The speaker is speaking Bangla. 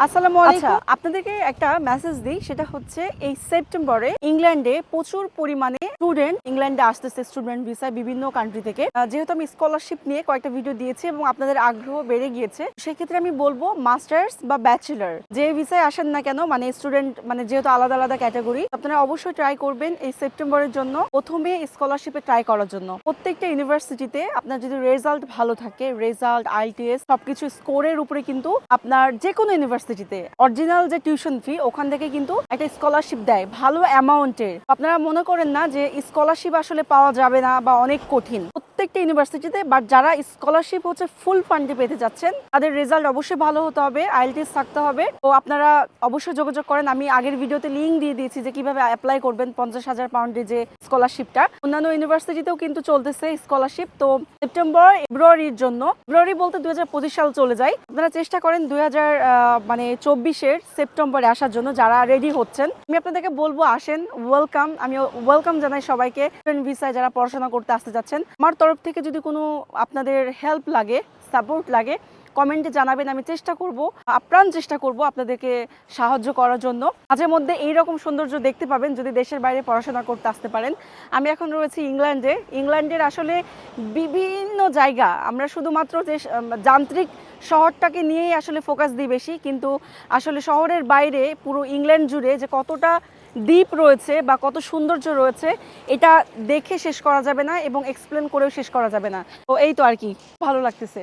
আসসালামু আলাইকুম। আপনাদেরকে একটা মেসেজ দিই সেটা হচ্ছে এই সেপ্টেম্বরে ইংল্যান্ডে প্রচুর পরিমাণে স্টুডেন্ট ইংল্যান্ডে আসতেছে স্টুডেন্ট ভিসায় বিভিন্ন কান্ট্রি থেকে। যেহেতু আমি স্কলারশিপ নিয়ে কয়েকটা ভিডিও দিয়েছি এবং আপনাদের আগ্রহ বেড়ে গিয়েছে, সেক্ষেত্রে আমি বলব মাস্টার্স বা ব্যাচেলার যে ভিসায় আসেন না কেন মানে স্টুডেন্ট মানে যেহেতু আলাদা আলাদা ক্যাটাগরি আপনারা অবশ্যই ট্রাই করবেন এই সেপ্টেম্বরের জন্য, প্রথমে স্কলারশিপে ট্রাই করার জন্য। প্রত্যেকটা ইউনিভার্সিটিতে আপনার যদি রেজাল্ট ভালো থাকে রেজাল্ট আইটিএস সবকিছু স্কোরের উপরে কিন্তু আপনার যে কোনো ইউনিভার্সিটিতে অরিজিনাল যে টিউশন ফি ওখান থেকে কিন্তু একটা স্কলারশিপ দেয়, ভালো অ্যামাউন্টের আপনারা মনে করেন না যে স্কলারশিপ আসলে পাওয়া যাবে না বা অনেক কঠিন। প্রত্যেকটা ইউনিভার্সিটিতে বাট যারা স্কলারশিপ হচ্ছে ফুল ফান্ডে পেতে যাচ্ছেন, তাদের রেজাল্ট অবশ্যই ভালো হতে হবে আইএলটিএস থাকতে হবে। তো আপনারা অবশ্যই যোগাযোগ করেন। আমি আগের ভিডিওতে লিঙ্ক দিয়ে দিয়েছি যে কীভাবে অ্যাপ্লাই করবেন পঞ্চাশ হাজার পাউন্ডের যে স্কলারশিপটা অন্যান্য ইউনিভার্সিটিতেও কিন্তু চলতেছে স্কলারশিপ তো সেপ্টেম্বর ফেব্রুয়ারির জন্য ফেব্রুয়ারি বলতে দুই হাজার সাল চলে যায়। আপনারা চেষ্টা করেন দুই হাজার মানে চব্বিশের সেপ্টেম্বরে আসার জন্য যারা রেডি হচ্ছেন। আমি আপনাদেরকে বলব, আসেন ওয়েলকাম আমি ওয়েলকাম জানাই সবাইকে। ভিসায় যারা পড়াশোনা করতে আসতে যাচ্ছেন, আমার তরফ থেকে যদি কোনো আপনাদের হেল্প লাগে সাপোর্ট লাগে কমেন্টে জানাবেন, আমি চেষ্টা করব আপ্রাণ চেষ্টা করব আপনাদেরকে সাহায্য করার জন্য। মাঝে মধ্যে এইরকম সৌন্দর্য দেখতে পাবেন যদি দেশের বাইরে পড়াশোনা করতে আসতে পারেন। আমি এখন রয়েছি ইংল্যান্ডে। ইংল্যান্ডের আসলে বিভিন্ন জায়গা, আমরা শুধুমাত্র যে যান্ত্রিক শহরটাকে নিয়েই আসলে ফোকাস দিই বেশি, কিন্তু আসলে শহরের বাইরে পুরো ইংল্যান্ড জুড়ে যে কতটা দ্বীপ রয়েছে বা কত সৌন্দর্য রয়েছে, এটা দেখে শেষ করা যাবে না এবং এক্সপ্লেন করেও শেষ করা যাবে না। তো এই তো আর কি, ভালো লাগতেছে।